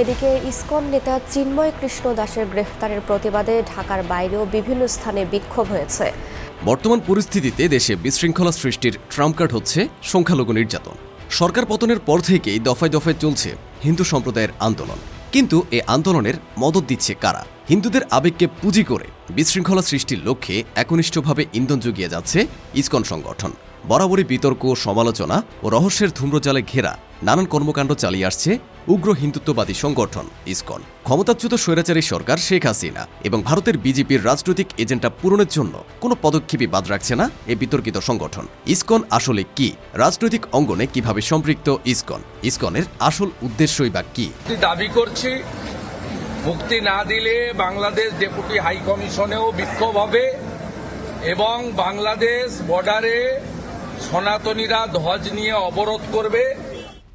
এদিকে ইসকন নেতা চিন্ময় কৃষ্ণ দাসের গ্রেফতারের প্রতিবাদে ঢাকার বাইরেও বিভিন্ন স্থানে বিক্ষোভ হয়েছে। বর্তমান পরিস্থিতিতে দেশে বিশৃঙ্খলা সৃষ্টির ট্রাম্প কার্ড হচ্ছে সংখ্যালঘু নির্যাতন। সরকার পতনের পর থেকেই দফায় দফায় চলছে হিন্দু সম্প্রদায়ের আন্দোলন। কিন্তু এ আন্দোলনের মদত দিচ্ছে কারা? হিন্দুদের আবেগকে পুঁজি করে বিশৃঙ্খলা সৃষ্টির লক্ষ্যে একনিষ্ঠভাবে ইন্ধন জুগিয়ে যাচ্ছে ইসকন সংগঠন। বরাবরই বিতর্ক, সমালোচনা ও রহস্যের ধূম্রজালে ঘেরা নানান কর্মকাণ্ড চালিয়ে আসছে উগ্র হিন্দুত্ববাদী সংগঠন, ইসকন। ক্ষমতাচ্যুত স্বৈরাচারী সরকার শেখ হাসিনা এবং ভারতের বিজেপির রাজনৈতিক এজেন্ডা পূরণের জন্য কোনো পদক্ষেপই বাদ রাখছে না এই বিতর্কিত সংগঠন। ইসকন আসলে কি? রাজনৈতিক অঙ্গনে কীভাবে সম্পৃক্ত ইসকন? ইসকনের আসল উদ্দেশ্যই বা কি? দাবি করছি, মুক্তি না দিলে বাংলাদেশ ডেপুটি হাই কমিশনেও বিক্ষোভ হবে এবং বাংলাদেশ বর্ডারে সনাতনীরা ধ্বজ নিয়ে অবরোধ করবে।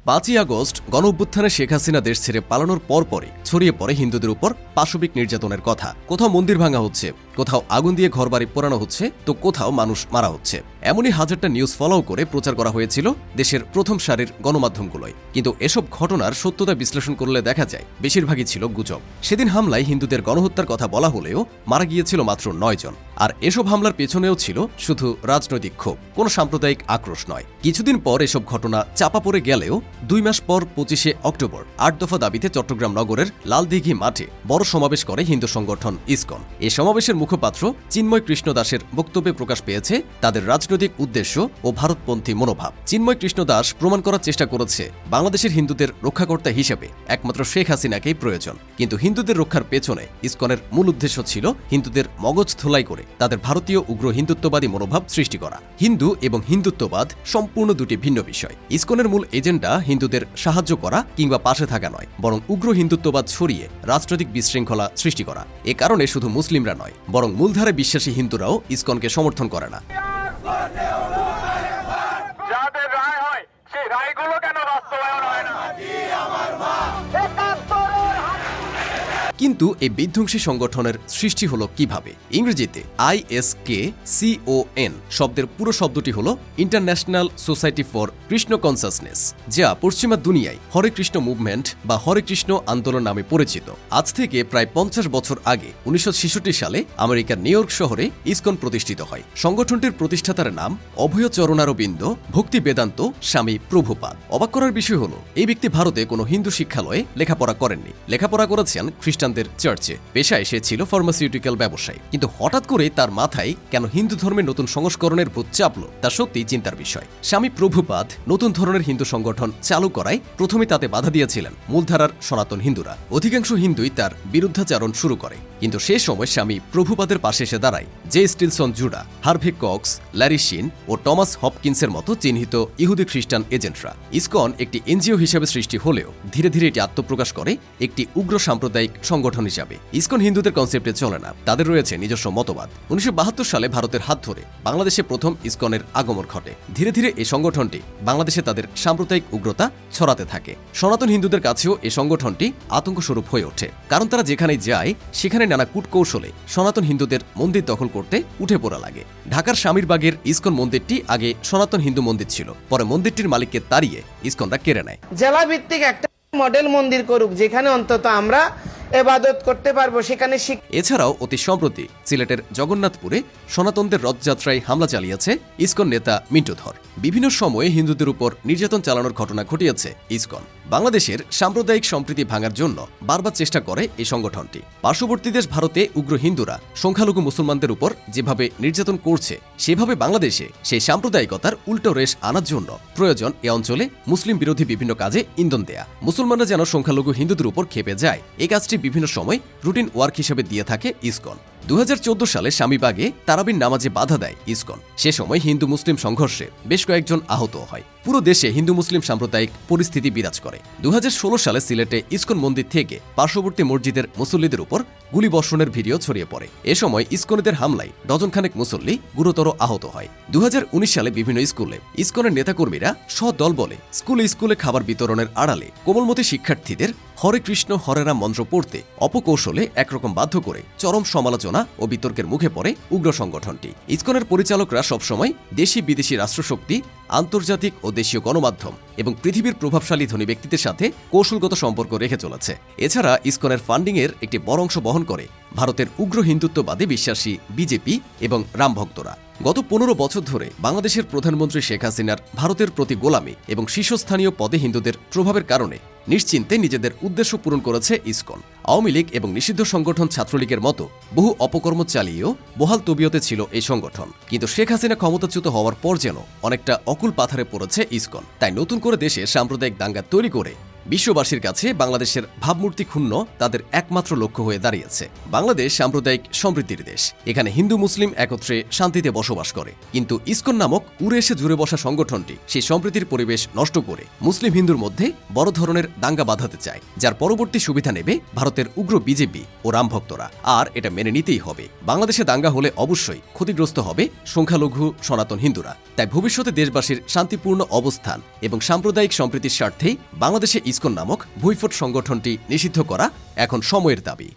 পাঁচই আগস্ট গণ অভ্যুত্থানে শেখ হাসিনা দেশ ছেড়ে পালানোর পরপরই ছড়িয়ে পড়ে হিন্দুদের উপর পাশবিক নির্যাতনের কথা। কোথাও মন্দির ভাঙা হচ্ছে। কোথাও আগুন দিয়ে ঘরবাড়ি পোড়ানো হচ্ছে, তো কোথাও মানুষ মারা হচ্ছে। এমনই হাজারটা নিউজ ফলো করে প্রচার করা হয়েছিল দেশের প্রথম সারির গণমাধ্যমগুলোয়। কিন্তু এসব ঘটনার সত্যতা বিশ্লেষণ করলে দেখা যায়, বেশিরভাগই ছিল গুজব। সেদিন হামলায় হিন্দুদের গণহত্যার কথা বলা হলেও মারা গিয়েছিল মাত্র নয় জন। আর এসব হামলার পেছনেও ছিল শুধু রাজনৈতিক ক্ষোভ, কোনো সাম্প্রদায়িক আক্রোশ নয়। কিছুদিন পর এসব ঘটনা চাপা পড়ে গেলেও দুই মাস পর পঁচিশে অক্টোবর, আট দফা দাবিতে চট্টগ্রাম নগরের লালদিঘি মাঠে বড় সমাবেশ করে হিন্দু সংগঠন ইসকন। এই সমাবেশের মুখপাত্র চিন্ময় কৃষ্ণ দাসের বক্তব্যে প্রকাশ পেয়েছে তাদের রাজনৈতিক উদ্দেশ্য ও ভারতপন্থী মনোভাব। চিন্ময় কৃষ্ণ দাস প্রমাণ করার চেষ্টা করেছে বাংলাদেশের হিন্দুদের রক্ষাকর্তা হিসেবে, একমাত্র শেখ হাসিনাকেই প্রয়োজন। কিন্তু হিন্দুদের রক্ষার পেছনে ইসকনের মূল উদ্দেশ্য ছিল হিন্দুদের মগজ ধোলাই করে তাদের ভারতীয় উগ্র হিন্দুত্ববাদী মনোভাব সৃষ্টি করা। হিন্দু এবং হিন্দুত্ববাদ সম্পূর্ণ দুটি ভিন্ন বিষয়। ইসকনের মূল এজেন্ডা হিন্দুদের সাহায্য করা কিংবা পাশে থাকা নয়, বরং উগ্র হিন্দুত্ববাদ ছড়িয়ে রাজনৈতিক বিশৃঙ্খলা সৃষ্টি করা। এ কারণে শুধু মুসলিমরা নয় বরং মূলধারে বিশ্বাসী হিন্দুরাও ইসকনকে সমর্থন করে না। কিন্তু এই বিধ্বংসী সংগঠনের সৃষ্টি হলো কীভাবে? ইংরেজিতে আইএসকে সিওএন শব্দের পুরো শব্দটি হলো international society for Krishna consciousness যা পশ্চিমা দুনিয়ায় হরে কৃষ্ণ মুভমেন্ট বা হরে কৃষ্ণ আন্দোলন নামে পরিচিত। আজ থেকে প্রায় পঞ্চাশ বছর আগে উনিশশো সালে আমেরিকার নিউ ইয়র্ক শহরে ইসকন প্রতিষ্ঠিত হয়। সংগঠনটির প্রতিষ্ঠাতার নাম অভয় চরণারবিন্দ, ভক্তি বেদান্ত স্বামী প্রভুপাদ। অবাক করার বিষয় হলো, এই ব্যক্তি ভারতে কোনো হিন্দু শিক্ষালয়ে লেখাপড়া করেননি। লেখাপড়া করেছেন খ্রিস্টানদের চার্চে। পেশায় সে ছিল ফার্মাসিউটিক্যাল ব্যবসায়ী। কিন্তু হঠাৎ করে তার মাথায় কেন হিন্দু ধর্মের নতুন সংস্করণের ভূত চাপল, তা সত্যি চিন্তার বিষয়। স্বামী প্রভুপাদ নতুন ধরনের হিন্দু সংগঠন চালু করায় প্রথমে তাতে বাধা দিয়েছিলেন। মূলধারার সনাতন হিন্দুরা। অধিকাংশ হিন্দুই তার বিরুদ্ধাচারণ শুরু করে। কিন্তু সে সময় স্বামী প্রভুপাদের পাশে এসে দাঁড়ায় J Stillson Judah, Harvey Cox, Larry Shinn ও টমাস হপকিন্সের মতো চিহ্নিত ইহুদি খ্রিস্টান এজেন্টরা। ইসকন একটি এনজিও হিসেবে সৃষ্টি হলেও ধীরে ধীরে এটি আত্মপ্রকাশ করে একটি উগ্র সাম্প্রদায়িক সংগঠন হিসাবে। ইসকন হিন্দুদের কনসেপ্টে চলে না, তাদের রয়েছে নিজস্ব মতবাদ। উনিশশো বাহাত্তর সালে ভারতের হাত ধরে বাংলাদেশে প্রথম ইসকনের আগমন ঘটে। ধীরে ধীরে এই সংগঠনটি বাংলাদেশে তাদের সাম্প্রদায়িক উগ্রতা ছড়াতে থাকে। সনাতন হিন্দুদের কাছেও এই সংগঠনটি আতঙ্কস্বরূপ হয়ে ওঠে, কারণ তারা যেখানে যায়, সেখানে নানা কূটকৌশলে সনাতন হিন্দুদের মন্দির দখল করতে উঠে পড়া লাগে। ঢাকার স্বামীরবাগের ইসকন মন্দিরটি আগে সনাতন হিন্দু মন্দির ছিল পরে মন্দিরটির মালিককে তাড়িয়ে ইসকনরা কেড়ে নেয়। জেলা ভিত্তিক একটা মডেল মন্দির করুক যেখানে অন্তত আমরা এবাদত করতে পারব সেখানে এছাড়াও অতি সম্প্রতি সিলেটের জগন্নাথপুরে সনাতনদের রথযাত্রায় হামলা চালিয়েছে ইসকন নেতা মিন্টুধর বিভিন্ন সময়ে হিন্দুদের উপর নির্যাতন চালানোর ঘটনা ঘটিয়েছে ইসকন। বাংলাদেশের সাম্প্রদায়িক সম্প্রীতি ভাঙার জন্য বারবার চেষ্টা করে এই সংগঠনটি। পার্শ্ববর্তী দেশ ভারতে উগ্র হিন্দুরা সংখ্যালঘু মুসলমানদের উপর যেভাবে নির্যাতন করছে, সেভাবে বাংলাদেশে সেই সাম্প্রদায়িকতার উল্টো রেশ আনার জন্য প্রয়োজন এ অঞ্চলে মুসলিম বিরোধী বিভিন্ন কাজে ইন্ধন দেয়া। মুসলমানরা যেন সংখ্যালঘু হিন্দুদের উপর খেপে যায়, এই কাজটি বিভিন্ন সময় রুটিন ওয়ার্ক হিসেবে দিয়ে থাকে ইসকন। দু হাজার চোদ্দ সালে স্বামীবাগে তারাবিন নামাজে বাধা দেয় ইসকন। সে সময় হিন্দু মুসলিম সংঘর্ষে বেশ কয়েকজন আহত হয়। পুরো দেশে হিন্দু মুসলিম সাম্প্রদায়িক পরিস্থিতি বিরাজ করে। দু হাজার ষোলো সালে সিলেটে ইসকন মন্দির থেকে পার্শ্ববর্তী মসজিদের মুসল্লিদের উপর গুলি বর্ষণের ভিডিও ছড়িয়ে পড়ে। এ সময় ইসকনেদের হামলায় ডজনখানেক মুসল্লি গুরুতর আহত হয়। দু হাজার উনিশ সালে বিভিন্ন স্কুলে ইসকনের নেতাকর্মীরা সদল বলে স্কুলে স্কুলে খাবার বিতরণের আড়ালে কোমলমতি শিক্ষার্থীদের হরে কৃষ্ণ, হরে রাম মন্ত্র পড়তে অপকৌশলে একরকম বাধ্য করে চরম সমালোচনা ও বিতর্কের মুখে পড়ে উগ্র সংগঠনটি। ইসকনের পরিচালকরা সবসময় দেশি বিদেশি রাষ্ট্রশক্তি, আন্তর্জাতিক ও দেশীয় গণমাধ্যম এবং পৃথিবীর প্রভাবশালী ধনী ব্যক্তিদের সাথে কৌশলগত সম্পর্ক রেখে চলেছে। এছাড়া ইসকনের ফান্ডিংয়ের একটি বড় অংশ বহন করে ভারতের উগ্র হিন্দুত্ববাদে বিশ্বাসী বিজেপি এবং রামভক্তরা গত পনেরো বছর ধরে বাংলাদেশের প্রধানমন্ত্রী শেখ হাসিনার ভারতের প্রতি গোলামি এবং শীর্ষস্থানীয় পদে হিন্দুদের প্রভাবের কারণে নিশ্চিন্তে নিজেদের উদ্দেশ্য পূরণ করেছে ইসকন। আওয়ামী লীগ এবং নিষিদ্ধ সংগঠন ছাত্রলীগের মতো বহু অপকর্ম চালিয়েও বহাল তবিয়তে ছিল এই সংগঠন। কিন্তু শেখ হাসিনা ক্ষমতাচ্যুত হওয়ার পর যেন অনেকটা অকুল পাথারে পড়েছে ইসকন। তাই নতুন করে দেশে সাম্প্রদায়িক দাঙ্গা তৈরি করে বিশ্ববাসীর কাছে বাংলাদেশের ভাবমূর্তি ক্ষুণ্ণ তাদের একমাত্র লক্ষ্য হয়ে দাঁড়িয়েছে। বাংলাদেশ সাম্প্রদায়িক সমৃদ্ধির দেশ। এখানে হিন্দু, মুসলিম একত্রে শান্তিতে বসবাস করে। কিন্তু ইসকন নামক উড়ে এসে জুড়ে বসা সংগঠনটি সেই সম্প্রীতির পরিবেশ নষ্ট করে মুসলিম হিন্দুর মধ্যে বড় ধরনের দাঙ্গা বাঁধাতে চায়, যার পরবর্তী সুবিধা নেবে ভারতের উগ্র বিজেপি ও রামভক্তরা আর এটা মেনে নিতেই হবে। বাংলাদেশে দাঙ্গা হলে অবশ্যই ক্ষতিগ্রস্ত হবে সংখ্যালঘু সনাতন হিন্দুরা। তাই ভবিষ্যতে দেশবাসীর শান্তিপূর্ণ অবস্থান এবং সাম্প্রদায়িক সম্প্রীতির স্বার্থেই বাংলাদেশে ইসকন নামক ভুইফোট সংগঠনটি নিষিদ্ধ করা এখন সময়ের দাবি।